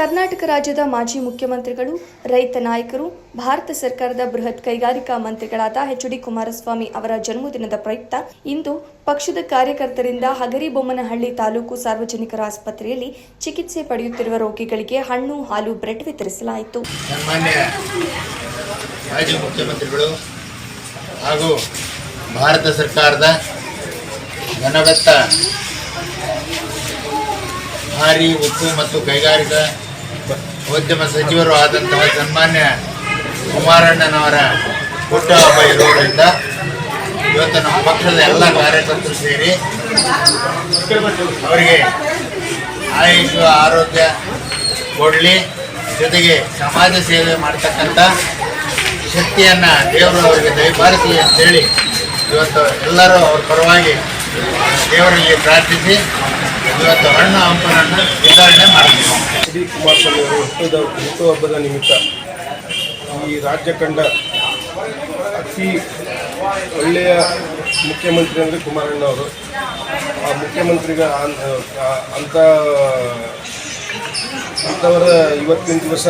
ಕರ್ನಾಟಕ ರಾಜ್ಯದ ಮಾಜಿ ಮುಖ್ಯಮಂತ್ರಿಗಳು, ರೈತ ನಾಯಕರು, ಭಾರತ ಸರ್ಕಾರದ ಬೃಹತ್ ಕೈಗಾರಿಕಾ ಮಂತ್ರಿಗಳಾದ ಎಚ್ ಡಿ ಕುಮಾರಸ್ವಾಮಿ ಅವರ ಜನ್ಮದಿನದ ಪ್ರಯುಕ್ತ ಇಂದು ಪಕ್ಷದ ಕಾರ್ಯಕರ್ತರಿಂದ ಹಗರಿಬೊಮ್ಮನಹಳ್ಳಿ ತಾಲೂಕು ಸಾರ್ವಜನಿಕರ ಆಸ್ಪತ್ರೆಯಲ್ಲಿ ಚಿಕಿತ್ಸೆ ಪಡೆಯುತ್ತಿರುವ ರೋಗಿಗಳಿಗೆ ಹಣ್ಣು, ಹಾಲು, ಬ್ರೆಡ್ ವಿತರಿಸಲಾಯಿತು. ಹಾಗೂ ಭಾರತ ಸರ್ಕಾರದ ಭಾರಿ ಉಕ್ಕು ಮತ್ತು ಕೈಗಾರಿಕಾ ಉದ್ಯಮ ಸಚಿವರು ಆದಂತಹ ಸನ್ಮಾನ್ಯ ಕುಮಾರಣ್ಣನವರ ಹುಟ್ಟುಹಬ್ಬ ಇರುವುದರಿಂದ ಇವತ್ತು ನಮ್ಮ ಪಕ್ಷದ ಎಲ್ಲ ಕಾರ್ಯಕರ್ತರು ಸೇರಿ ಅವರಿಗೆ ಆಯುಷ, ಆರೋಗ್ಯ ಕೊಡಲಿ, ಜೊತೆಗೆ ಸಮಾಜ ಸೇವೆ ಮಾಡ್ತಕ್ಕಂಥ ಶಕ್ತಿಯನ್ನು ದೇವರು ಅವರಿಗೆ ದಯಪಾಲಿಸಿ ಅಂತೇಳಿ ಇವತ್ತು ಎಲ್ಲರೂ ಅವ್ರ ಪರವಾಗಿ ದೇವರಲ್ಲಿ ಪ್ರಾರ್ಥಿಸಿ ಇವತ್ತು ಹಣ್ಣು ಹಂಪನನ್ನು ವಿತರಣೆ ಮಾಡ್ತೀವಿ ಎಚ್ ಡಿ ಕುಮಾರಸ್ವಾಮಿ ಅವರು ಹುಟ್ಟುದ ಹುಟ್ಟುಹಬ್ಬದ ನಿಮಿತ್ತ ಈ ರಾಜ್ಯ ಕಂಡ ಅತಿ ಒಳ್ಳೆಯ ಮುಖ್ಯಮಂತ್ರಿ ಅಂದರೆ ಕುಮಾರಣ್ಣ ಅವರು. ಆ ಮುಖ್ಯಮಂತ್ರಿಗ ಅಂತ ಅಂಥವರ ಇವತ್ತಿನ ದಿವಸ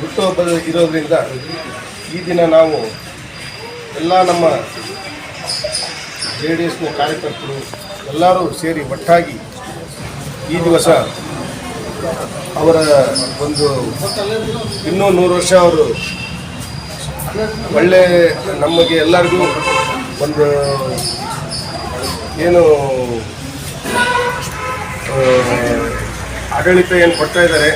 ಹುಟ್ಟುಹಬ್ಬದ ಇರೋದ್ರಿಂದ ಈ ದಿನ ನಾವು ಎಲ್ಲ ನಮ್ಮ ಜೆ ಡಿ ಎಸ್ನ ಕಾರ್ಯಕರ್ತರು ಎಲ್ಲರೂ ಸೇರಿ ಒಟ್ಟಾಗಿ ಈ ದಿವಸ ಅವರ ಒಂದು ಇನ್ನೂ ನೂರು ವರ್ಷ ಅವರು ಒಳ್ಳೆ ನಮಗೆ ಎಲ್ಲರಿಗೂ ಒಂದು ಏನು ಆಡಳಿತ ಏನು ಕೊಡ್ತಾ ಇದ್ದಾರೆ,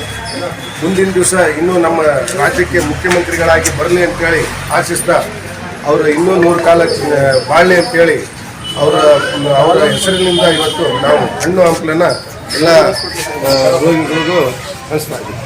ಮುಂದಿನ ದಿವಸ ಇನ್ನೂ ನಮ್ಮ ರಾಜ್ಯಕ್ಕೆ ಮುಖ್ಯಮಂತ್ರಿಗಳಾಗಿ ಬರಲಿ ಅಂತೇಳಿ ಆಶಿಸ್ತಾ ಅವರು ಇನ್ನೂ ನೂರು ಕಾಲ ಬಾಳಲಿ ಅಂತೇಳಿ ಅವರ ಅವರ ಹೆಸರಿನಿಂದ ಇವತ್ತು ನಾವು ಹಣ್ಣು ಹಂಪಲನ್ನ ಎಲ್ಲ ರೋಗಿಗಳಿಗೂ ಕಳಿಸ್ತಾ ಇದ್ದೀವಿ.